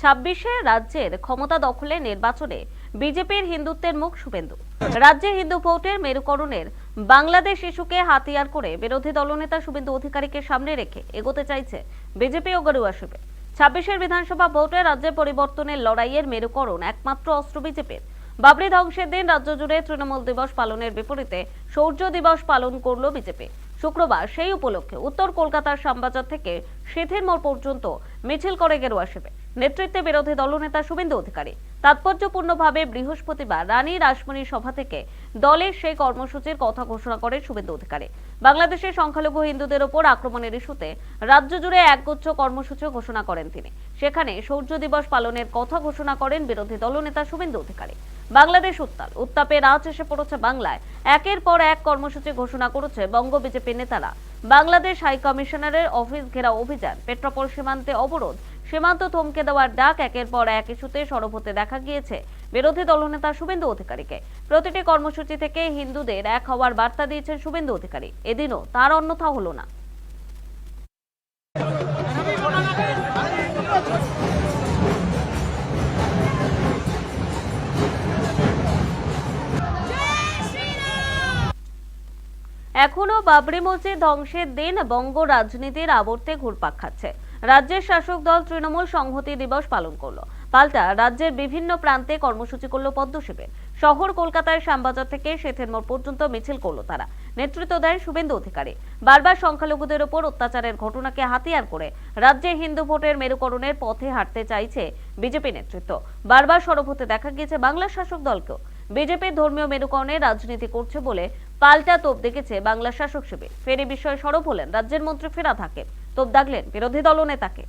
ছাব্বিশে রাজ্যের ক্ষমতা দখলে নির্বাচনে বিজেপির হিন্দুত্বের মুখ শুভেন্দু রাজ্যে হিন্দু ভোটের মেরুকরণের বাংলাদেশ ইস্যুকে হাতিয়ার করে বিরোধী দলনেতা শুভেন্দু অধিকারীকে সামনে রেখে এগোতে চাইছে বিজেপি ও গড়ুয়া শিবির ছাব্বিশের বিধানসভা ভোটে রাজ্যে পরিবর্তনের লড়াইয়ের মেরুকরণ একমাত্র অস্ত্র বিজেপির। বাবরি ধ্বংসের দিন রাজ্য জুড়ে তৃণমূল দিবস পালনের বিপরীতে শৌর্য দিবস পালন করল বিজেপি। শুক্রবার সেই উপলক্ষে উত্তর কলকাতার শ্যামবাজার থেকে সিথির মোড় পর্যন্ত মিছিল করে গেরুয়া শিবির। নেতৃত্বে বিরোধী দলনেতা শুভেন্দু অধিকারী। তাৎপর্যপূর্ণভাবে বৃহস্পতিবার রানী রাসমণি সভা থেকে দলের সেই কর্মসূচির কথা ঘোষণা করেন শুভেন্দু অধিকারী। বাংলাদেশের সংখ্যালঘু হিন্দুদের ওপর আক্রমণের ইস্যুতে রাজ্য জুড়ে একগুচ্ছ কর্মসূচি ঘোষণা করেন তিনি। সেখানে সূর্য দিবস পালনের কথা ঘোষণা করেন বিরোধী দলনেতা শুভেন্দু অধিকারী। বাংলাদেশ উত্তাল। উত্তাপে রাজ এসে পড়েছে বাংলায়। একের পর এক কর্মসূচি ঘোষণা করেছে বঙ্গ বিজেপি নেতারা। বাংলাদেশ হাই কমিশনারের অফিস ঘেরা অভিযান। পেট্রোপল সীমান্তে অবরোধ। সীমান্ত থমকে দেওয়ার ডাক একের পর এক ইস্যুতে সরব হতে দেখা গিয়েছে বিরোধী দলনেতা শুভেন্দু অধিকারীকে। প্রতিটি কর্মসূচি থেকে হিন্দুদের এক হওয়ার বার্তা দিয়েছেন শুভেন্দু অধিকারী। এদিনও তার অন্যথা হলো না। এখনও বাবরি মসজিদ ধ্বংসের দিন বঙ্গ রাজনীতির আবর্তে ঘুরপাক খাচ্ছে। রাজ্যের শাসক দল তৃণমূল সংহতি দিবস পালন করল। পাল্টা, রাজ্যের বিভিন্ন প্রান্তে কর্মসূচি করল পদ্মশিবির শহর কলকাতায় শ্যামবাজার থেকে শেথের মোড় পর্যন্ত মিছিল করল তারা। নেতৃত্ব দেন শুভেন্দু অধিকারী। বারবার সংখ্যালঘুদের ওপর অত্যাচারের ঘটনাকে হাতিয়ার করে রাজ্যে হিন্দু ভোটের মেরুকরণের পথে হাঁটতে চাইছে বিজেপি নেতৃত্ব। বারবার সরব হতে দেখা গিয়েছে বাংলার শাসক দলকেও। বিজেপির ধর্মীয় মেরুকরণে রাজনীতি করছে বলে পাল্টা তোপ দেখেছে বাংলা শাসক শিবির। ফের বিষয়ে সরব হলেন রাজ্যের মন্ত্রী ফেরা থাকে তোপ দাগলেন বিরোধী দলনেতাকে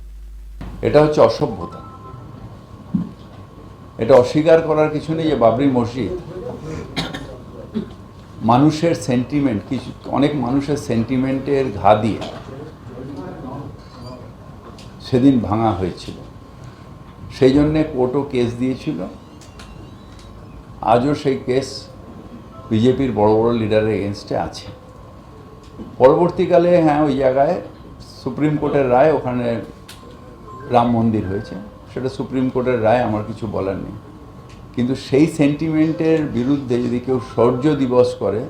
এটা হচ্ছে অসভ্যতা। এটা অস্বীকার করার কিছু নেই যে বাবরি মসজিদ। মানুষের সেন্টিমেন্ট কিছু, অনেক মানুষের সেন্টিমেন্টের ঘা দিয়ে সেদিন ভাঙা হয়েছিল। সেই জন্যে কোর্টও কেস দিয়েছিল। আজও সেই কেস বিজেপির বড় বড় লিডারের এগেনস্টে আছে। পরবর্তীকালে হ্যাঁ ওই জায়গায় সুপ্রিম কোর্টের রায় ওখানে রাম মন্দির হয়েছে। সেটা সুপ্রিম কোর্টের রায় আমার কিছু বলার নেই। কিন্তু সেই সেন্টিমেন্টের বিরুদ্ধে যদি কেউ শৌর্য দিবস করে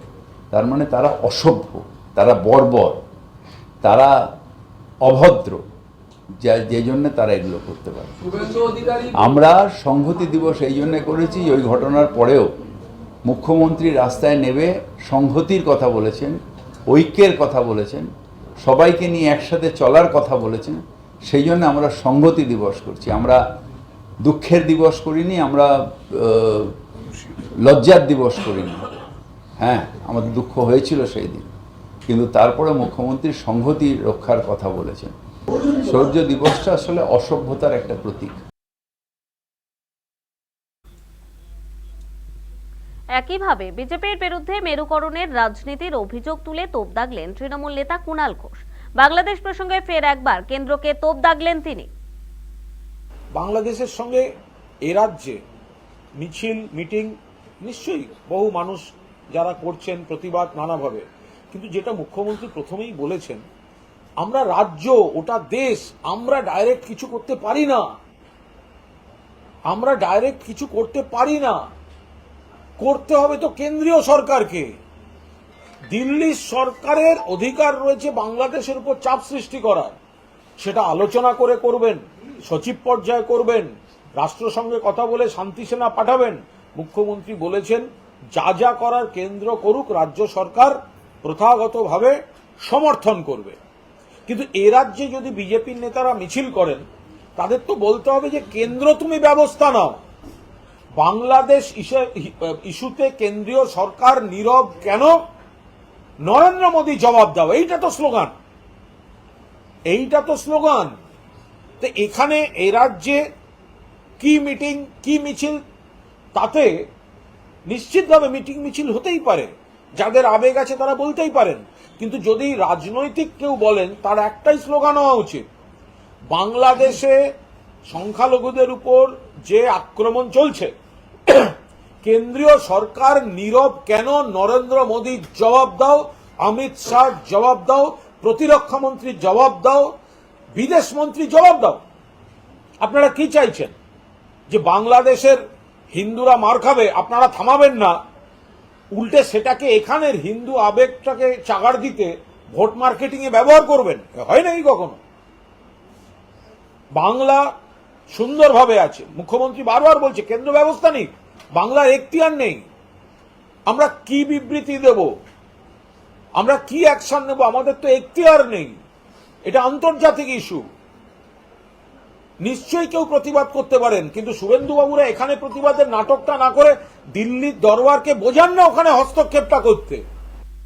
তার মানে তারা অসভ্য তারা বর্বর তারা অভদ্র যা যে জন্য তারা এগুলো করতে পারে। আমরা সংহতি দিবস এই জন্য করেছি ওই ঘটনার পরেও মুখ্যমন্ত্রী রাস্তায় নেবে সংহতির কথা বলেছেন, ঐক্যের কথা বলেছেন, সবাইকে নিয়ে একসাথে চলার কথা বলেছেন, সেই জন্য আমরা সংহতি দিবস করছি। আমরা দুঃখের দিবস করিনি, আমরা লজ্জার দিবস করিনি। হ্যাঁ আমাদের দুঃখ হয়েছিল সেই দিন। কিন্তু তারপরে মুখ্যমন্ত্রী সংহতি রক্ষার কথা বলেছেন। শৌর্য দিবসটা আসলে অসভ্যতার একটা প্রতীক। একইভাবে বিজেপির বিরুদ্ধে মেরুকরণের রাজনীতির অভিযোগ তুলে তোপ দাগলেন তৃণমূল নেতা কুণাল ঘোষ। বাংলাদেশ প্রসঙ্গে ফের একবার কেন্দ্রকে তোপ দাগলেন তিনি। বাংলাদেশের সঙ্গে এ রাজ্যে মিছিল, মিটিং, নিশ্চয়ই বহু মানুষ যারা করছেন প্রতিবাদ নানাভাবে। কিন্তু যেটা মুখ্যমন্ত্রী প্রথমেই বলেছেন, আমরা রাজ্য, ওটা দেশ, আমরা ডাইরেক্ট কিছু করতে পারি না। আমরা ডাইরেক্ট কিছু করতে পারি না। করতে হবে তো কেন্দ্রীয় সরকারকে। দিল্লি সরকারের অধিকার রয়েছে বাংলাদেশের উপর চাপ সৃষ্টি করার। সেটা আলোচনা করে করবেন, সচিব পর্যায়ে করবেন রাষ্ট্রসংঘে কথা বলে শান্তি সেনা পাঠাবেন। মুখ্যমন্ত্রী বলেছেন, যা যা করার কেন্দ্র করুক, রাজ্য সরকার প্রথাগতভাবে সমর্থন করবে। কিন্তু এ রাজ্যে যদি বিজেপির নেতারা মিছিল করেন, তাদের তো বলতে হবে যে, কেন্দ্র তুমি ব্যবস্থা নাও। বাংলাদেশ ইস্যু- ইস্যুতে কেন্দ্রীয় সরকার নীরব কেন? নরেন্দ্র মোদী জবাব দাও। এইটা তো স্লোগান। এইটা তো স্লোগান। তো এখানে এ রাজ্যে কি মিটিং, কি মিছিল? তাতে নিশ্চিতভাবে মিটিং মিছিল হতেই পারে। যাদের আবেগ আছে তারা বলতেই পারেন। কিন্তু যদি রাজনৈতিক কেউ বলেন, তার একটাই স্লোগান হওয়া উচিত। বাংলাদেশে সংখ্যালঘুদের উপর যে আক্রমণ চলছে, কেন্দ্রীয় সরকার নীরব কেন? নরেন্দ্র মোদী জবাব দাও, অমিত শাহ জবাব দাও, প্রতিরক্ষা মন্ত্রী জবাব দাও, বিদেশ মন্ত্রী জবাব দাও। আপনারা কি চাইছেন? যে বাংলাদেশের হিন্দুরা মার খাবে, আপনারা থামাবেন না। উল্টে সেটাকে এখানের হিন্দু আবেগটাকে চাগার দিতে ভোট মার্কেটিং এ ব্যবহার করবেন? হয় নাকি কখনো? বাংলা সুন্দরভাবে আছে। মুখ্যমন্ত্রী বারবার বলছে, কেন্দ্র ব্যবস্থা নেই, বাংলার এখতিয়ার নেই। আমরা কি বিবৃতি দেব? আমরা কি অ্যাকশন নেব? আমাদের তো এখতিয়ার নেই। এটা আন্তর্জাতিক ইস্যু নিশ্চয়ই কেউ প্রতিবাদ করতে পারেন, কিন্তু শুভেন্দু বাবুরা এখানে প্রতিবাদের নাটকটা না করে দিল্লির দরবারকে বোঝান না ওখানে হস্তক্ষেপটা করতে।